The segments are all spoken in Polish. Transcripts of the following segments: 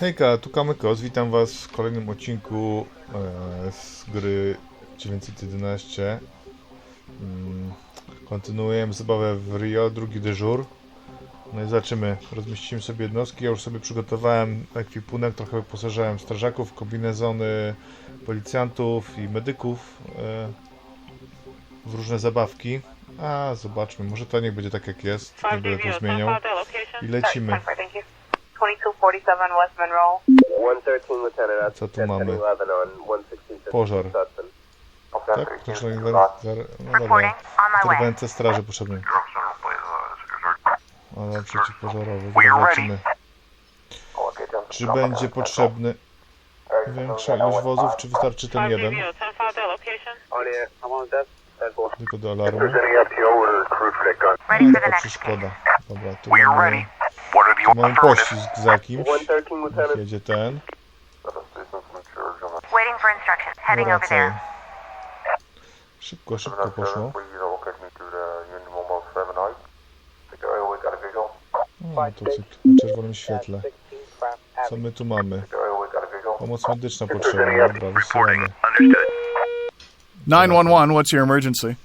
Hejka, tu Kamykos, witam was w kolejnym odcinku e, z gry 911. Mm, kontynuujemy zabawę w Rio, drugi dyżur. No i zobaczymy, rozmieściłem sobie jednostki, ja już sobie przygotowałem ekwipunek, trochę wyposażałem strażaków, kombinezony policjantów i medyków e, w różne zabawki. A, zobaczmy, może to niech będzie tak jak jest, nie będę to zmieniał. I lecimy. 2247 West Monroe. 113 Lieutenant, that's Co tu 10 mamy? 11 on 116 Pożar. Tak? Proszę, no dobra. Interwencje straży potrzebnej. Ale przeciwpożarowy. Zobaczymy. Czy będzie potrzebny większa ilość wozów, czy wystarczy ten jeden? Tylko do alarmu. next przeszkoda. Dobra, tu We are mamy, Mam pościg z jakimś. Jedzie ten. Waiting for instructions. Heading over there. Szybko, szybko poszło. No, to na czerwonym świetle. Co my tu mamy? Pomoc medyczna potrzebna. Dobra, wysyłamy. 911, what's your emergency?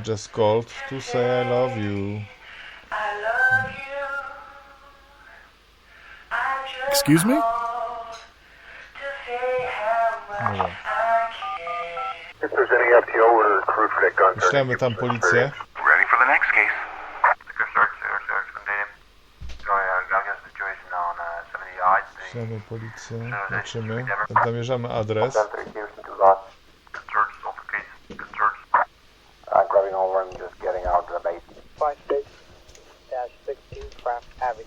I just called to say I love you. Excuse me? Dobra. Wyślemy tam policję. Wyślemy policję. Zobaczymy. Zamierzamy adres. I'm grabbing over and just getting out to the base. 56-16 Craft Avenue.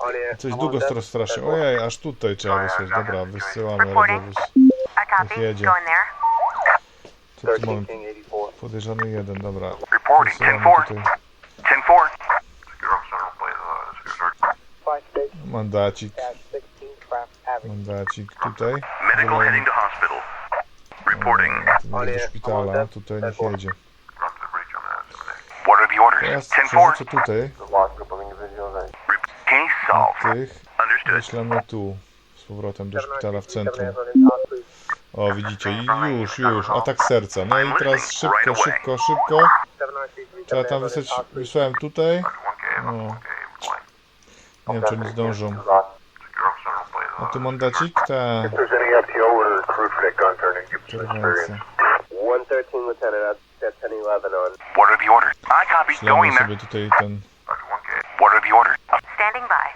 On here, Coś długo strasznie. Ojej, aż tutaj trzeba wysłać. Dobra, wysyłamy radiowóz. Copy. jedzie. Co tu 13 mamy? King 84. Podejrzany jeden, dobra. Wysyłamy 10-4. tutaj 10-4. 56-16 mandacik. Mandacik tutaj. Medical heading to hospital. Reporting. Do szpitala. Tutaj niech jedzie. What are the orders? Teraz 10-4. przerzucę tutaj. The last group of individuals and Re- Case Na solved. Tych. Wyślemy tu. Z powrotem do szpitala w centrum. 7 O, widzicie, i już, już, atak serca. No i teraz szybko, szybko, szybko. Trzeba tam wysłać, wysłałem tutaj. O, nie wiem, czy oni zdążą. A tu mandacik? Tak, If there's any FTO, we're recruit for that gun turn and give some experience. interwencja. 113 Lieutenant, that's 10 11 on What are the orders? I copy. Ślemy Going there. sobie tutaj ten... What are the orders? Standing by.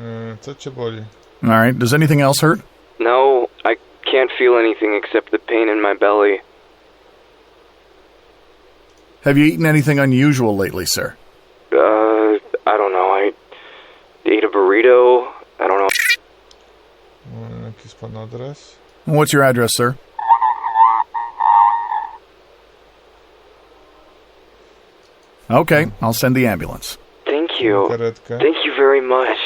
E, Co cię boli? All right, does anything else hurt? No, I can't feel anything except the pain in my belly. Have you eaten anything unusual lately, sir? Uh, I don't know. I ate a burrito. I don't know. Jaki jest pan adres? What's your address, sir? Okay, I'll send the ambulance. Thank you. Thank you very much.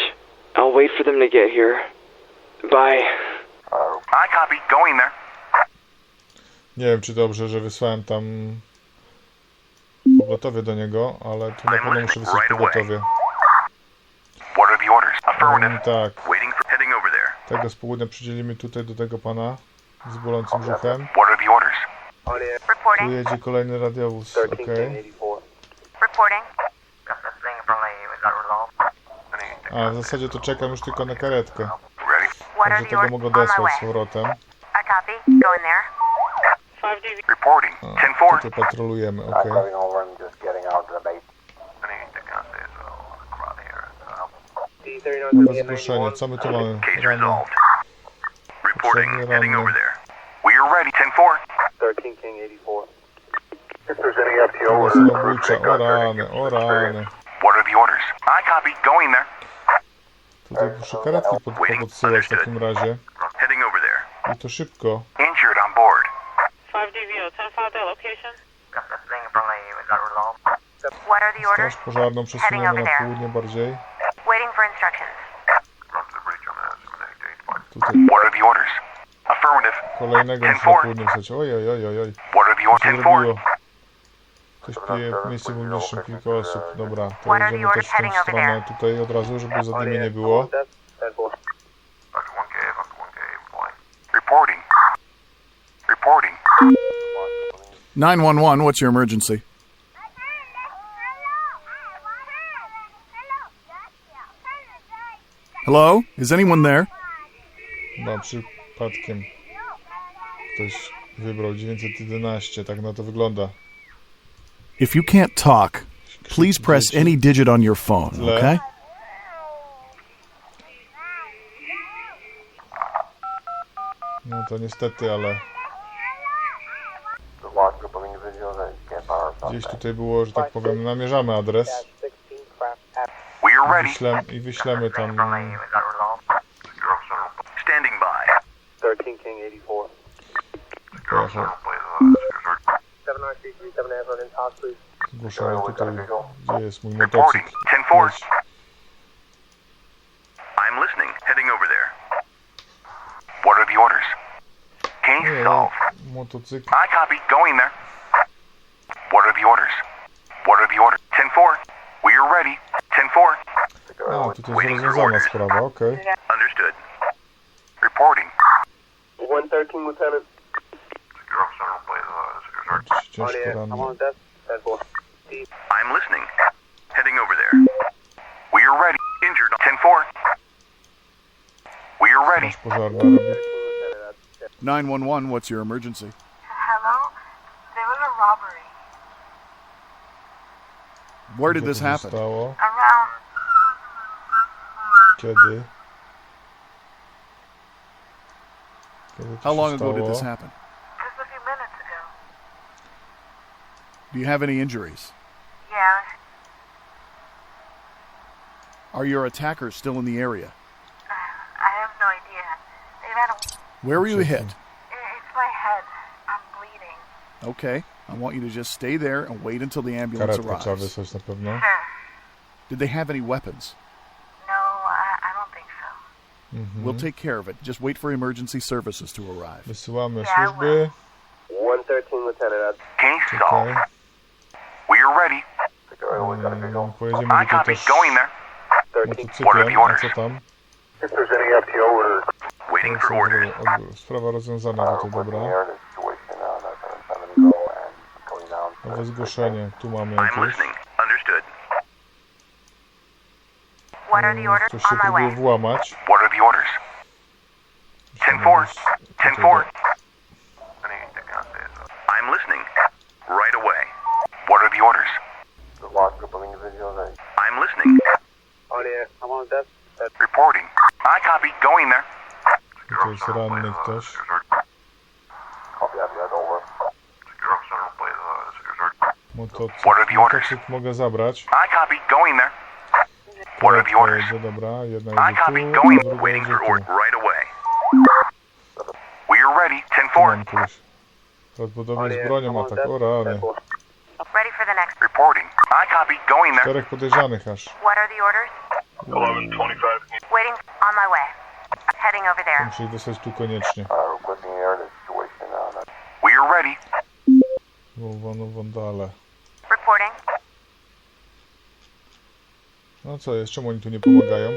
I'll wait for them to get here. Bye. I copy. Going there. Nie wiem, czy dobrze, że wysłałem tam pogotowie do niego, ale tu na pewno muszę wysłać pogotowie. What are the orders? Affirmative. tak, Waiting for heading over there. tego z południa przydzielimy tutaj do tego pana z bolącym brzuchem. What are the orders? on here, Tu jedzie kolejny radiowóz, 13 A w zasadzie to czekam już tylko na karetkę. Także tego mogę odesłać z powrotem. Reporting. Patrolujemy, okej. Okay. Zgłoszenie, co my tu mamy? Rano. Potrzebny rano. We are ready, 10-4. 13 King 84. If there's any FTO or... O rany, o rany. What are the orders? I copy, going there. Tutaj muszę karetki pod, podsyłać w takim razie. I to szybko. Injured on board. 5 DVO, 10 5 that location. Straż pożarną przesuniemy na południe bardziej. Waiting for instructions. Tutaj What are the orders? Affirmative. kolejnego muszę na południe wstać. Oj, oj, oj, oj, oj. What are the Co orders? Się 10 zrobiło? Ktoś pije w miejscu publicznym kilka osób. Dobra, to jedziemy też w tą stronę tutaj od razu, żeby za dymy nie było. Reporting. Reporting. 911, what's your emergency? Hello? Is anyone there? Chyba przypadkiem ktoś wybrał 911, tak na to wygląda. If you can't talk, please press any digit on your phone, okay? No to niestety, ale The large group of individuals that can't power gdzieś tutaj było, że tak powiem, namierzamy adres i ready. wyślemy, i wyślemy tam Standing by. 13 King 84. Pojechał. 7937 Amber in talk, please. Zgłoszony tutaj, gdzie jest mój Reporting. motocykl. Jest. I'm listening. Heading over there. What are the orders? Case Nie, solved. motocykl. I copy. Going there. What are the orders? What are the orders? 10 4. We are ready. 10 4. A, tutaj jest rozwiązana sprawa, okej. Understood. Reporting. 113 Lieutenant. Jakiś ciężko ranny. death. 10 4. I'm listening. Heading over there. We are ready. Injured. 10 4. We are ready. Straż pożarna robi. 911, what's your emergency? Hello? There was a robbery Where did this happen? stało? around Kiedy? Kiedy How long ago did this happen? just a few minutes ago. Do you have any injuries? Yeah, Are your attackers still in the area? I have no idea. They've had a. Where were you hit? It's my head. I'm bleeding. Okay. I want you to just stay there and wait until the ambulance Karetka trzeba arrives. wysłać na pewno. Sure. Did they have any weapons? No, I, I don't think so. Mhm. We'll take care of it. Just wait for emergency services to arrive. Wysyłamy Yeah, I służby. 113 Lieutenant. Case Okej pojedziemy do też motocykla, co tam? Sprawa rozwiązana tutaj, dobra. Nowe zgłoszenie, tu mamy jakieś. Ktoś mm, się próbuje włamać. What are the orders? 10-4, 10-4. Copy. Going there. What are the Karetka orders? jedzie, dobra. Jedna jedzie tu, druga jedzie tu. orders. Right away. We are ready. 10 Tu 4. mam kogoś. Prawdopodobnie z bronią atak. O rany. Czterech podejrzanych aż. What are the orders? 1125. Waiting. Heading over there. Muszę ich dostać tu koniecznie. Requesting air in a situation that We are ready. Wołwano wandale. Reporting. No co jest? Czemu oni tu nie pomagają?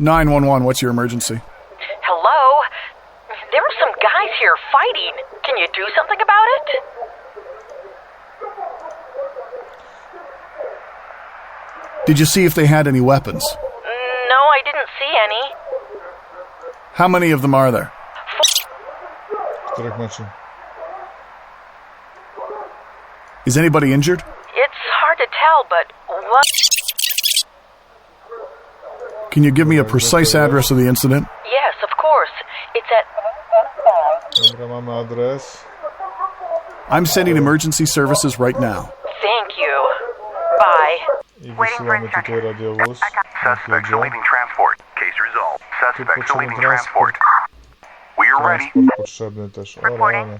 Nine one one. What's your emergency? Hello? There are some guys here fighting. Can you do something about it? Did you see if they had any weapons? No, I didn't see any. How many of them are there? Macie. Is anybody injured? It's hard to tell, but what? Can you give me a precise address of the incident? Yes, of course. It's at. Dobra, mamy adres. I'm sending emergency services right now. Thank you. by. I wysyłamy tutaj radiowóz. Suspects jedzie. awaiting transport. Case resolved. Suspects potrzebny awaiting transport. transport. We are ready. Transport potrzebny też. O rany.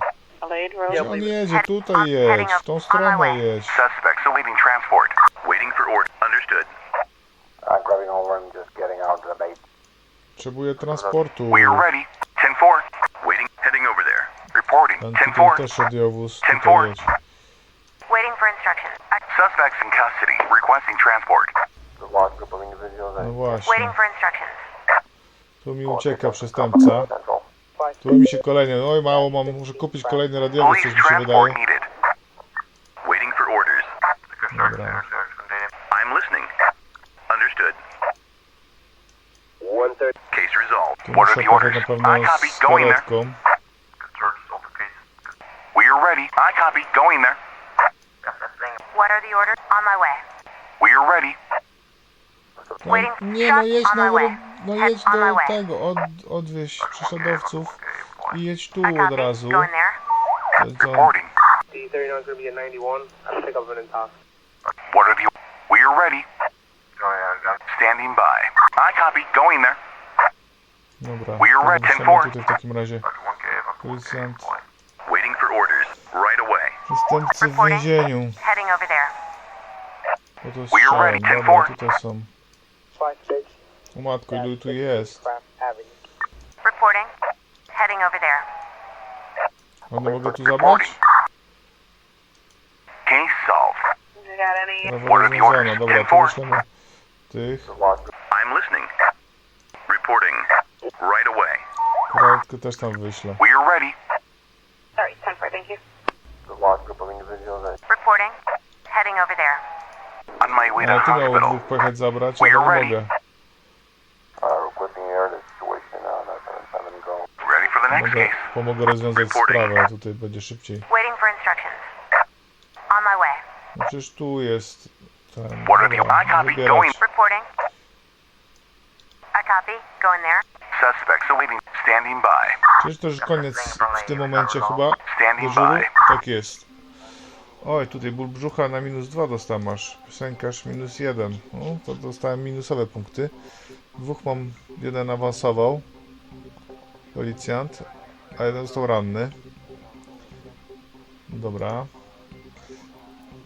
Gdzie on jedzie? Tutaj jedź. W tą stronę jedź. Suspects awaiting transport. Waiting for order. Understood. I'm grabbing over and just getting out of the base. Potrzebuję transportu. We are ready. 10-4. Waiting. Heading over there. Reporting. Ten tutaj 10-4. też radiowóz. 10-4. Waiting for instructions. Suspects in custody. Requesting transport. No właśnie. Tu mi ucieka przestępca. Tu mi się kolejny. Oj, mało mam. Muszę kupić kolejny radiowy, coś mi się wydaje. What are the orders? I copy. Going there. Nie no, jedź na, no jedź do tego, od, odwieź prześladowców i jedź tu od razu. To co? Reporting. D39 is going to be at 91. I'll pick up an intox. What are the? We are ready. Standing by. I copy. Going there. Dobra, We are ready, wyślemy 10-4. tutaj w takim razie policjant. Waiting for orders. Right away. Przestępcy w więzieniu. Heading over there. We are ready, Dobra, 10-4. tutaj są. O matko, ilu tu jest? Reporting. Heading over there. One mogę tu zabrać? Case solved. Orders? rozwiązana. Dobra, to 10-4. wyślemy tych. I'm listening. Reporting. Right away. Karetkę też tam wyślę. We are ready. Sorry, 10 4, thank you. Reporting. Heading over there. On my way to Ale ty miał hospital. dwóch pojechać zabrać, We ale are nie ready. mogę. uh, requesting air the situation now. That's let them go. Ready for the next Mogę, case. pomogę rozwiązać sprawę, tutaj będzie szybciej. No przecież tu jest ten... Wybierać. Przecież to już koniec w tym momencie chyba dyżuru? Tak jest. Oj, tutaj ból brzucha na minus 2 dostałem masz. Piosenkarz minus 1. O, to dostałem minusowe punkty. Dwóch mam, jeden awansował. Policjant. A jeden został ranny. Dobra.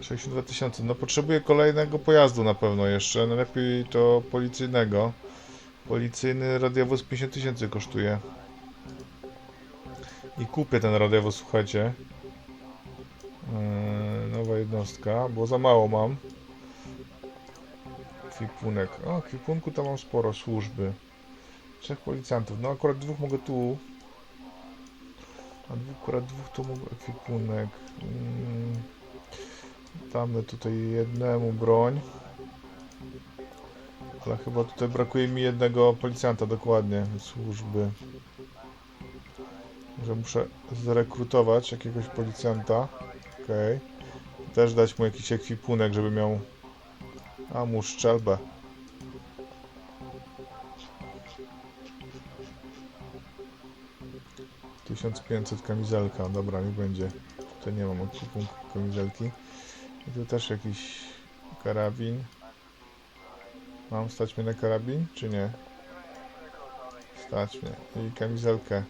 62 tysiące. No potrzebuję kolejnego pojazdu na pewno jeszcze. Najlepiej to policyjnego. Policyjny radiowóz 50 tysięcy kosztuje. I kupię ten radiowóz, słuchajcie. Eee, nowa jednostka, bo za mało mam. Kwipunek. O, kwipunku to mam sporo służby. Trzech policjantów. No akurat dwóch mogę tu. A akurat dwóch to mogę kwipunek. Mm. Damy tutaj jednemu broń. Ale chyba tutaj brakuje mi jednego policjanta dokładnie służby. Że muszę zrekrutować jakiegoś policjanta. Okej. Też dać mu jakiś ekwipunek, żeby miał... A mu szczelbę. Tysiąc pięćset kamizelka, dobra, nie będzie. Tutaj nie mam ekwipunku kamizelki. I tu też jakiś karabin. Mam stać mnie na karabin, czy nie? Stać mnie. I kamizelkę.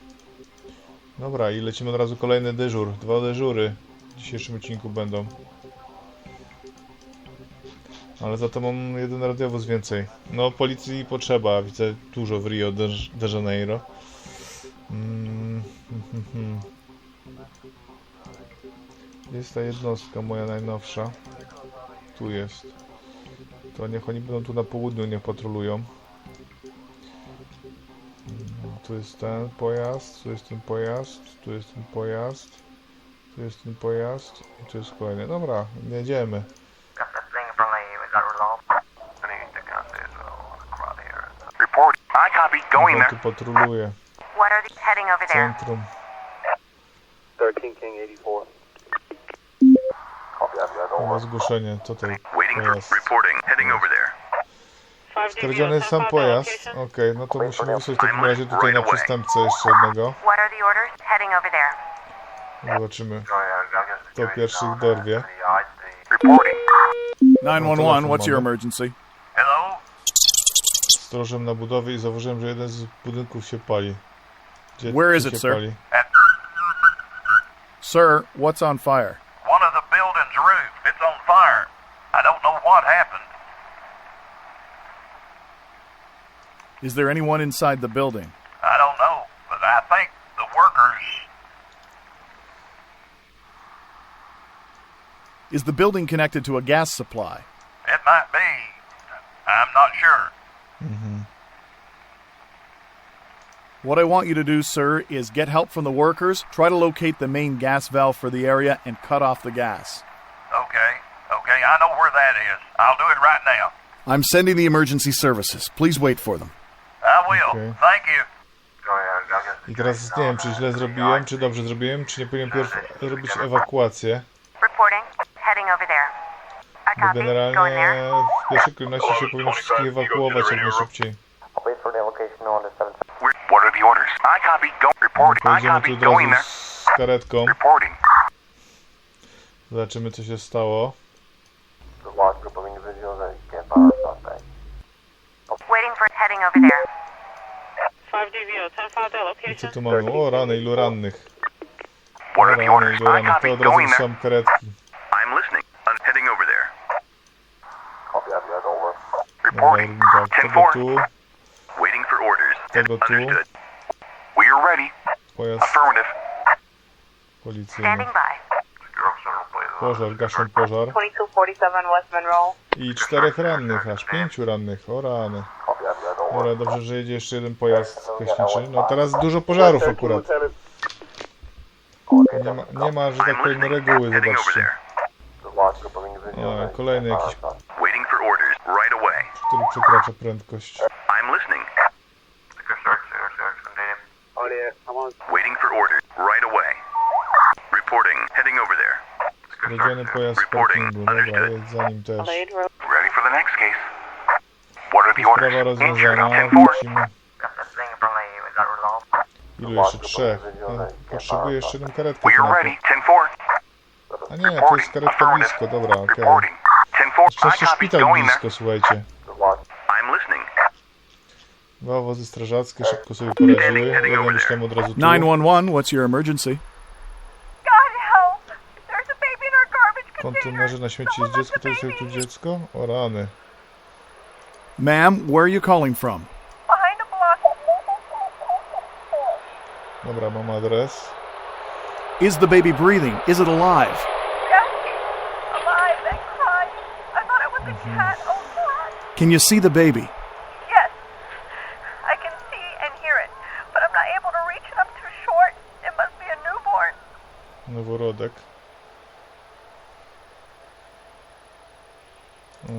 Dobra, i lecimy od razu kolejny dyżur. Dwa dyżury w dzisiejszym odcinku będą. Ale za to mam jeden radiowóz więcej. No, policji potrzeba. Widzę dużo w Rio de, de Janeiro. Mm. Jest ta jednostka moja najnowsza. Tu jest. To niech oni będą tu na południu, niech patrolują. Tu jest ten pojazd, tu jest ten pojazd, tu jest ten pojazd, tu jest ten pojazd i tu jest kolejny. Dobra, jedziemy. Report. I copy. Going Ja there. tu patroluję. Heading over there? Centrum. 13 King 84. Copy over. zgłoszenie, co Waiting for pojazd. reporting. Heading over there. 5 Skradziony jest sam pojazd. Okej, no to musimy wysłać w takim razie tutaj na przestępcę jeszcze jednego. Zobaczymy, kto pierwszy ich dorwie. Reporting. 911, what's your emergency? Hello? Strożem na budowie i zauważyłem, że jeden z budynków się pali. Gdzie Where is it, się sir? Pali? Sir, what's on fire? One of the building's roof. It's on fire. I don't know what happened. Is there anyone inside the building? I don't know, but I think the workers. Is the building connected to a gas supply? It might be. I'm not sure. What I want you to do, sir, is get help from the workers, try to locate the main gas valve for the area, and cut off the gas. Okay. Okay, I know where that is. I'll do it right now. I'm sending the emergency services. Please wait for them. I will. Okay. Thank you. I teraz nie wiem, czy źle zrobiłem, czy dobrze zrobiłem, czy nie powinienem pierw zrobić ewakuację. Reporting. Heading over there. I Bo copy. Going generalnie there. w pierwszej kolejności się powinno wszystkich ewakuować jak najszybciej. Wait for the location on the 7 We're, what are the orders? I copy. Go reporting. I Pojedziemy copy. tu od Going razu there. z karetką. Reporting. Zobaczymy co się stało. The large group of individuals that can't fire a suspect. Waiting for heading over there. 5 DVO, 10 their I location. co tu mamy? O rany, ilu rannych. O What are the rany, orders? ilu I rannych. copy. To od razu Going there. są karetki. I'm listening. I'm heading over there. Copy that, guys, over. Dobra, Reporting. robimy tak. Tego 10-4. tu, Waiting for orders. tego tu. Pojazd Affirmative. policyjny. Standing by. Pożar, gaszą pożar. 2247 West Monroe. I czterech rannych, aż pięciu rannych. O rany. Dobra, dobrze, że jedzie jeszcze jeden pojazd gaśniczy. No teraz dużo pożarów akurat. Nie ma, nie ma że tak powiem, reguły, zobaczcie. O, kolejny jakiś, który przekracza prędkość. Waiting for orders. Right away. Reporting. Heading over there. Jedziemy Reporting. Understood. jedź też. Ready for the next case. What are the orders? Sprawa Injured. rozwiązana. 10-4. Wrócimy. Ilu jeszcze? Trzech. No, potrzebuję jeszcze jedną karetkę. We're ready. to. 10-4. A nie, to jest karetka blisko, dobra, okej. Reporting. 10-4. Szczęście szpital blisko, słuchajcie. The large I'm listening. Dwa wozy strażackie szybko sobie poradziły. Ja myślałem od razu tu. 911, what's your emergency? God help! There's a baby in our garbage Kontenerze na śmieci jest dziecko, to jest tu dziecko? O rany. Ma'am, where are you calling from? behind a block. Dobra, mam adres. Is the baby breathing? Is it alive? Yes, alive and crying. I thought it was a mhm. cat. Oh God! Can you see the baby? Noworodek.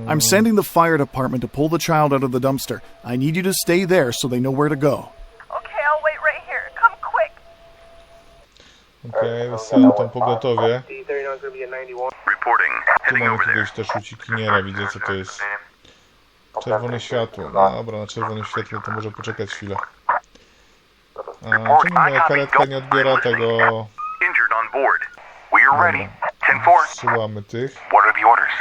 I'm sending the fire department to pull the child out of the dumpster. I need you to stay there so they know where to go. Okay, I'll wait right here. Come quick. Okej, wysyłam tam pogotowie. Reporting. Tu Heading mamy over there. też uciekiniera, widzę co to jest. Czerwone światło. No dobra, na czerwonym świetle to może poczekać chwilę. A, czemu moja karetka nie odbiera tego... Board. We are ready. Dobra. 10-4. Zsyłamy tych What are the orders?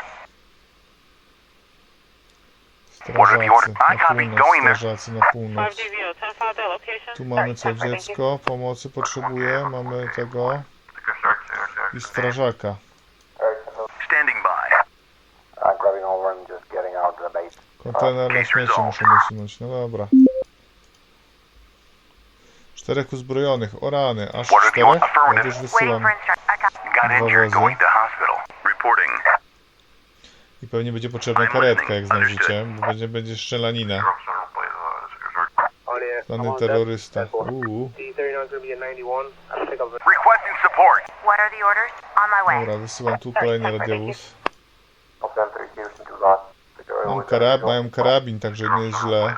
strażacy I na północ, Going there. strażacy na 5 północ. DVO, 10 their location. Tu mamy co, dziecko, pomocy potrzebuje, mamy tego i strażaka. Standing by. I'm grabbing over and just getting out the base. Kontener na śmieci muszą usunąć, no dobra. Czterech uzbrojonych, o rany, aż czterech? Ja już wysyłam. I. Wozy. Pewnie będzie potrzebna karetka, jak zdążycie, bo będzie, będzie strzelanina. Plany terrorysta. Uuu. Dobra, wysyłam tu kolejny radiowóz. Copy that, 3 Houston to lost. Secure Mam karab mają karabin, także nie jest źle.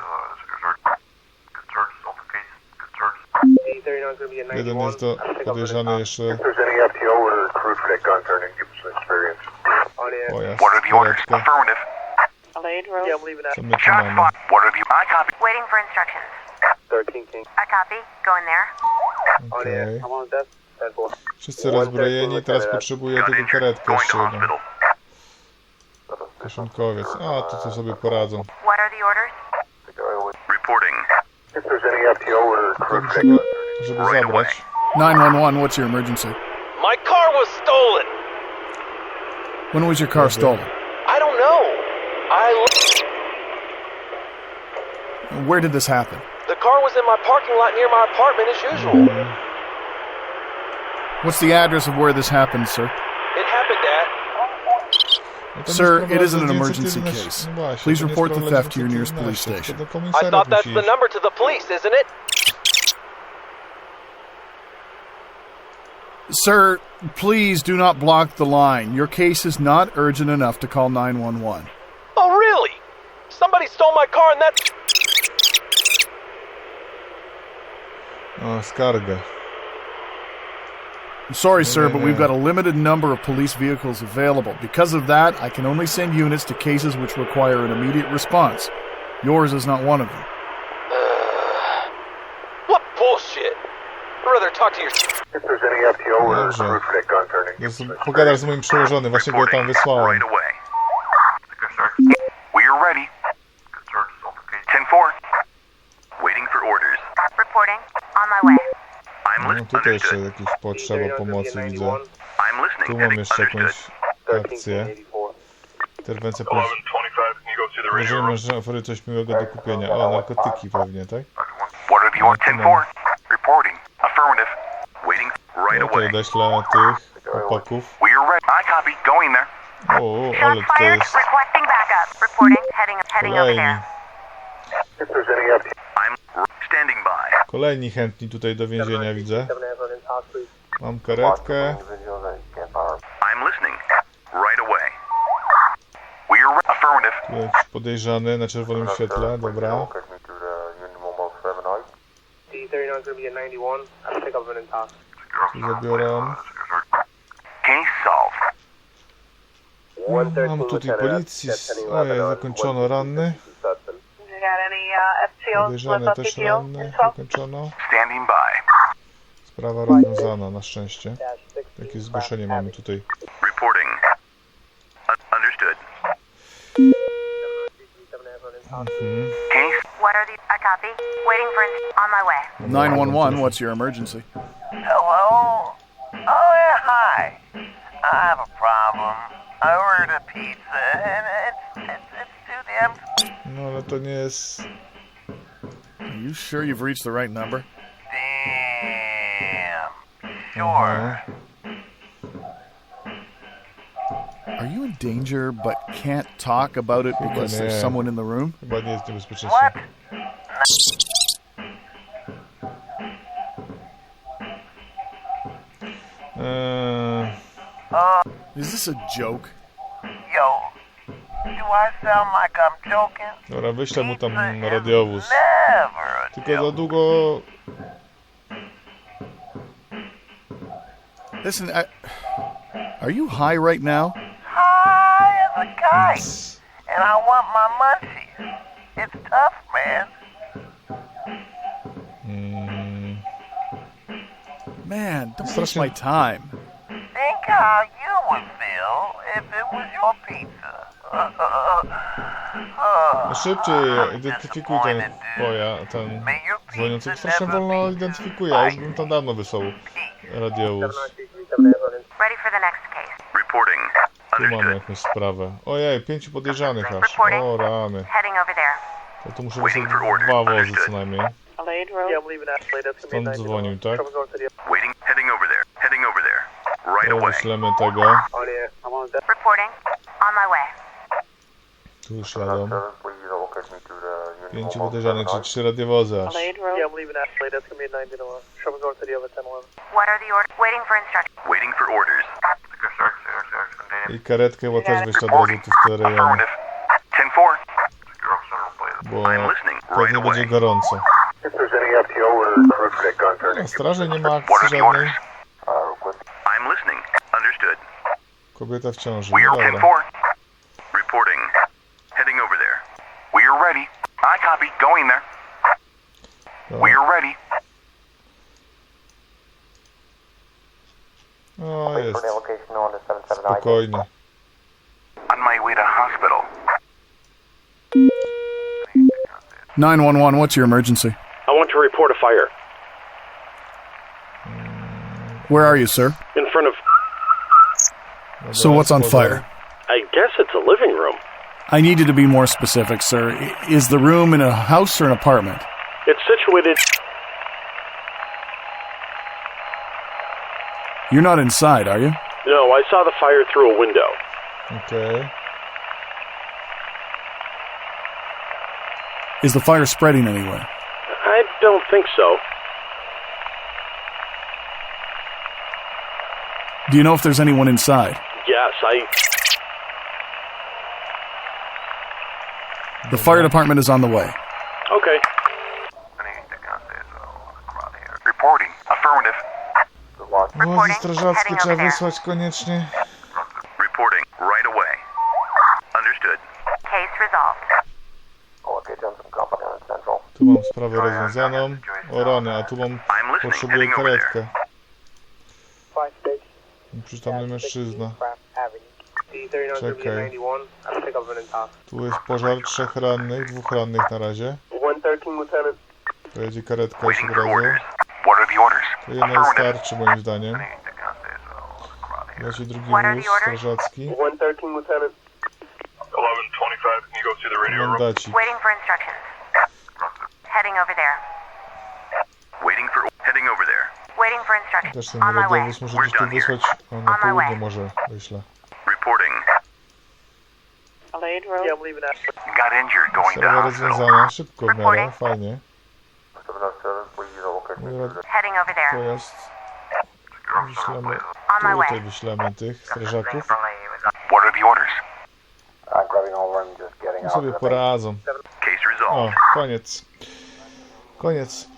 Jeden jest to podejrzany jeszcze... O ja, karetkę. Co my tu mamy? Waiting for instructions. I copy. Go in there. Okej. Wszyscy rozbrojeni, teraz potrzebuję tylko karetkę jeszcze jedną. Kieszonkowiec. A, to co sobie poradzą. What are the orders? Reporting. If there's any FTO order, correct żeby, żeby zabrać. 911, what's your emergency? My car was stolen. When was your car stolen? I don't know. I Where did this happen? the car was in my parking lot near my apartment as usual. What's the address of where this happened, sir? It happened at Sir, it isn't an emergency case. Please report the theft to your nearest police station. I thought that's the number to the police, isn't it? Sir, please do not block the line. Your case is not urgent enough to call 911. Oh, really? Somebody stole my car and that. Oh, it's gotta go. I'm sorry, sir, but we've got a limited number of police vehicles available. Because of that, I can only send units to cases which require an immediate response. Yours is not one of them. what bullshit. I'd rather talk to your Dobrze. z- Pogadasz z moim przełożonym, właśnie go tam wysłałem. Right away. We are ready. 10-4. Waiting for orders. Reporting. On my way. I'm No, listening. tutaj jeszcze jakieś potrzeba pomocy widzę. I'm listening. Tu mam jeszcze jakąś akcję. Interwencja policji. Możemy, że oferuję coś miłego do kupienia. O, narkotyki pewnie, tak? What are the orders? 10-4. Reporting. Affirmative. Waiting. Right Okej, away. deślę tych chłopaków. We are ready. I copy. Going there. Oh, oh, o, ale Shots fired. jest Requesting backup. Reporting. Heading heading over kolejni. there. if there's any FTO, I'm standing by. Kolejni chętni tutaj do więzienia widzę. Mam karetkę. individuals that you can't fire. I'm listening. Right away. We are re- affirmative. Tu jakiś podejrzany na czerwonym świetle, dobra. Catch me through the Union Mobile 7 Hike. D39 is going to be a 91. I'll pick up an intox. Że biorę... No, mam tutaj policji. Ojej, zakończono ranny. Podejrzany też ranny. Zakończono. Sprawa rozwiązana, na szczęście. Takie zgłoszenie mamy tutaj. Mhm. 911, what's your emergency? Hello? Oh, yeah, hi. I have a problem. I ordered a pizza, and it's, it's, it's too damn... No ale to nie jest... Are you sure you've reached the right number? Damn. Sure. Aha. Are you in danger but can't talk about it because there's someone in the room? Chyba nie jest. What? Is this a joke? Yo, do I sound like I'm joking? dobra, wyślę mu tam Pizza is radiowóz. Never a Tylko za joke. długo... Listen, I, are you high right now? High as a kite, and I want my munchies. It's tough, man. Mm, Man, don't waste Strasznie- my time. Think how you would feel if it was your pizza. no szybciej identyfikuj ten poja, ten dzwoniący. Strasznie wolno identyfikuje, ja już bym tam dawno wysłał radiowóz. Ready for the next case. reporting. Tu mamy jakąś sprawę. Ojej, pięciu podejrzanych aż. O rany. To tu muszę wysłać dwa wozy co najmniej. Stąd 91. dzwonił, tak? My way. Tu Union Pięciu Mobile 7 podejrzanych, czy Hike. trzy radiowozy aż. Alade Road? Yeah, I'm leaving Ashley. That's going to be a 91. Trouble going to the other 1011. What are the orders? Waiting for instructions. Waiting for orders. I karetkę chyba też wyślę od razu tu w te rejony. Affirmative. 10-4. Bo pewnie będzie gorąco. If there's any FTO or crew for that gun Na turning, straży nie ma akcji żadnej. Kobieta w ciąży. No dobra. Reporting. Heading over there. We're ready. I copy. Going there. We're ready. No jest. Spokojnie. On my way to hospital. 911, what's your emergency? I want to report a fire. Where are you, sir? In front of Dobra, So what's on fire? I guess it's a living room. I need you to be more specific, sir. Is the room in a house or an apartment? It's situated. You're not inside, are you? No, I saw the fire through a window. Okay. Is the fire spreading anywhere? I don't think so. Do you know if there's anyone inside? Yes, I. The fire department is on the way. Okay. Reporting. Affirmative. Wozy strażackie trzeba wysłać koniecznie. Reporting right away. Understood. Case resolved. Tu mam sprawę rozwiązaną. O rany, a tu mam... I'm listening. Potrzebuję karetkę. Przytomny mężczyzna. Craft Avenue. D39 Czekaj. 91. I'll pick up an top. Tu jest pożar, trzech rannych, dwóch rannych na razie. 113 Lieutenant. Pojedzie karetka już od razu. To jedna wystarczy moim zdaniem. Leci drugi wóz strażacki. 113 Lieutenant. 1125. Can you go to the radio Mandacik. Waiting for instructions. Heading over there. Waiting for. Heading over there. Waiting for instructions. Też ten radiowóz może gdzieś tu wysłać. O, na południe może wyślę. Reporting. Yeah, I'm leaving after. Got injured. Going to Sprawa hospital. rozwiązana, szybko w miarę, fajnie. 707, please locate me Dobra, through the Heading over there. pojazd. Wyślemy, On my way. tutaj wyślemy tych strażaków. What are the orders? I'm grabbing over and just getting I out sobie poradzą. Case O, koniec. Koniec.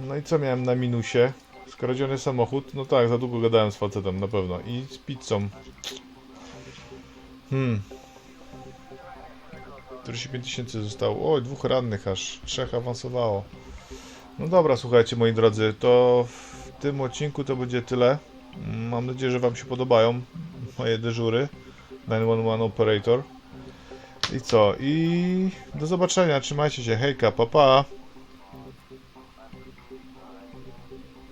No i co miałem na minusie? Skradziony samochód? No tak, za długo gadałem z facetem, na pewno. I z pizzą. Hmm. 45 tysięcy zostało. Oj, dwóch rannych aż. Trzech awansowało. No dobra, słuchajcie moi drodzy, to w tym odcinku to będzie tyle. Mam nadzieję, że wam się podobają moje dyżury. 911 Operator. I co? I do zobaczenia. Trzymajcie się. Hejka, pa pa.